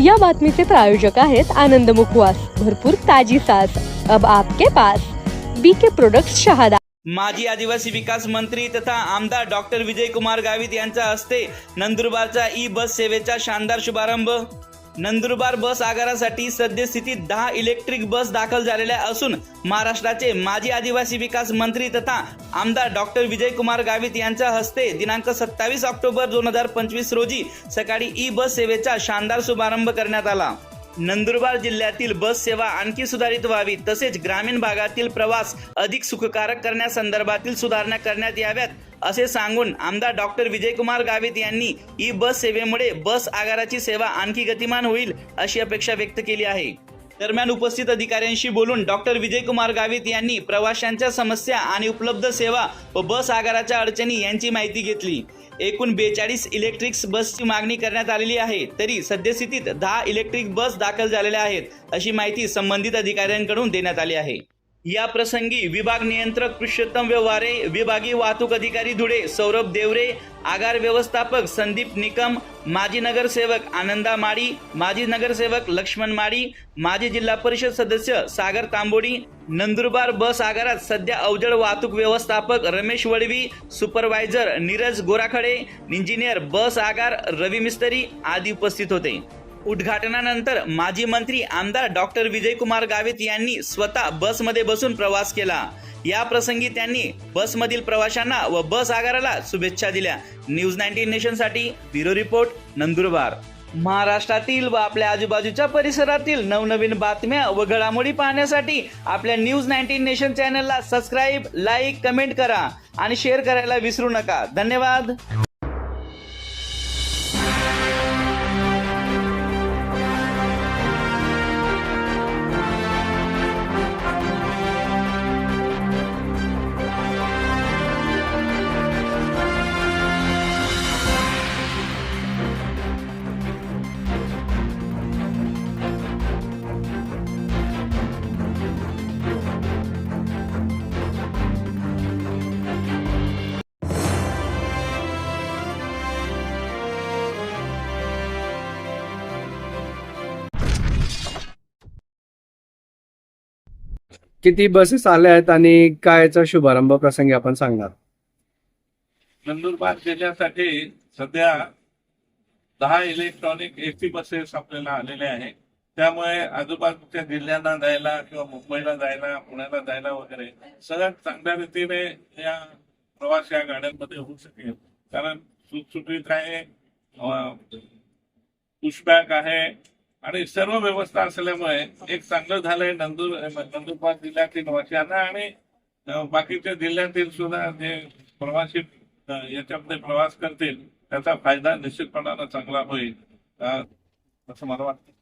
या बातमीचे प्रायोजक आहेत आनंद मुखवास. भरपूर ताजी सास अब आपके पास. BK product Shahada. माजी आदिवासी विकास मंत्री तथा आमदार डॉक्टर विजय कुमार गावित यांच्या हस्ते नंदुरबारचा ई बस सेवेचा शानदार शुभारंभ. नंदुरबार बस आगारासाठी सद्यस्थितीत दहा इलेक्ट्रिक बस दाखल झालेल्या असून महाराष्ट्राचे माजी आदिवासी विकास मंत्री तथा आमदार डॉक्टर विजयकुमार गावित यांच्या हस्ते दिनांक सत्तावीस ऑक्टोबर दोन हजार पंचवीस रोजी सकाळी ई बस सेवेचा शानदार शुभारंभ करण्यात आला. नंदुरबार जिल्ह्यातील बस सेवा आणखी सुधारित व्हावी तसेच ग्रामीण भागातील प्रवास अधिक सुखकारक करण्यासंदर्भातील सुधारणा करण्यात याव्यात असे सांगून आमदार डॉक्टर विजयकुमार गावित यांनी ई बस सेवेमुळे बस आगाराची सेवा आणखी गतिमान होईल अशी अपेक्षा व्यक्त केली आहे. दरम्यान उपस्थित अधिकाऱ्यांशी बोलून डॉक्टर विजयकुमार गावित यांनी प्रवाशांच्या समस्या आणि उपलब्ध सेवा व बस आगाराच्या अडचणी यांची माहिती घेतली. एकूण बेचाळीस इलेक्ट्रिक बसची मागणी करण्यात आलेली आहे. तरी सद्यस्थितीत दहा इलेक्ट्रिक बस दाखल झालेल्या आहेत अशी माहिती संबंधित अधिकाऱ्यांकडून देण्यात आली आहे. या प्रसंगी विभाग नियंत्रक पुरुषोत्तम व्यवहारे विभागीय वाहतूक अधिकारी धुळे सौरभ देवरे आगार व्यवस्थापक संदीप निकम माजी नगरसेवक आनंदा माळी माजी नगरसेवक लक्ष्मण माळी माजी जिल्हा परिषद सदस्य सागर तांबोडी नंदुरबार बस आगारात सध्या अवजड वाहतूक व्यवस्थापक Ramesh Vadvi supervisor Neeraj Gorakhade engineer bus आगार रवी मिस्त्री आदी उपस्थित होते. उद्घाटनानंतर माजी मंत्री आमदार डॉक्टर विजयकुमार गावित यांनी स्वतः बसमध्ये बसून प्रवास केला. या प्रसंगी त्यांनी बसमधील प्रवाशांना व बस आगाराला शुभेच्छा दिल्या. न्यूज नाईन्टीन नेशनसाठी ब्युरो रिपोर्ट नंदुरबार. महाराष्ट्रातील व आपल्या आजूबाजूच्या परिसरातील नवनवीन बातम्या व घडामोडी पाहण्यासाठी आपल्या न्यूज नाईन्टीन नेशन चॅनलला सबस्क्राईब लाईक कमेंट करा आणि शेअर करायला विसरू नका. धन्यवाद. किती बसेस आल्या आहेत आणि कायचा शुभारंभ प्रसंगी आपण सांगणार? नंदुरबार जिल्ह्यासाठी सध्या दहा इलेक्ट्रॉनिक एसी बसेस आपल्याला आलेले आहेत. त्यामुळे आजूबाजूच्या जिल्ह्यांना जायला किंवा मुंबईला जायला पुण्याला जायला वगैरे सगळ्यात चांगल्या रीतीने या प्रवास या गाड्यांमध्ये होऊ शकेल. कारण सुटसुटीत आहे पुशबॅक आहे आणि सर्व व्यवस्था असल्यामुळे एक चांगलं झालंय. नंदुर नंदुरबार जिल्ह्यातील वासियांना आणि बाकीच्या जिल्ह्यातील सुद्धा जे प्रवासी याच्यामध्ये प्रवास करतील त्याचा फायदा निश्चितपणानं चांगला होईल. असं मला वाटतं.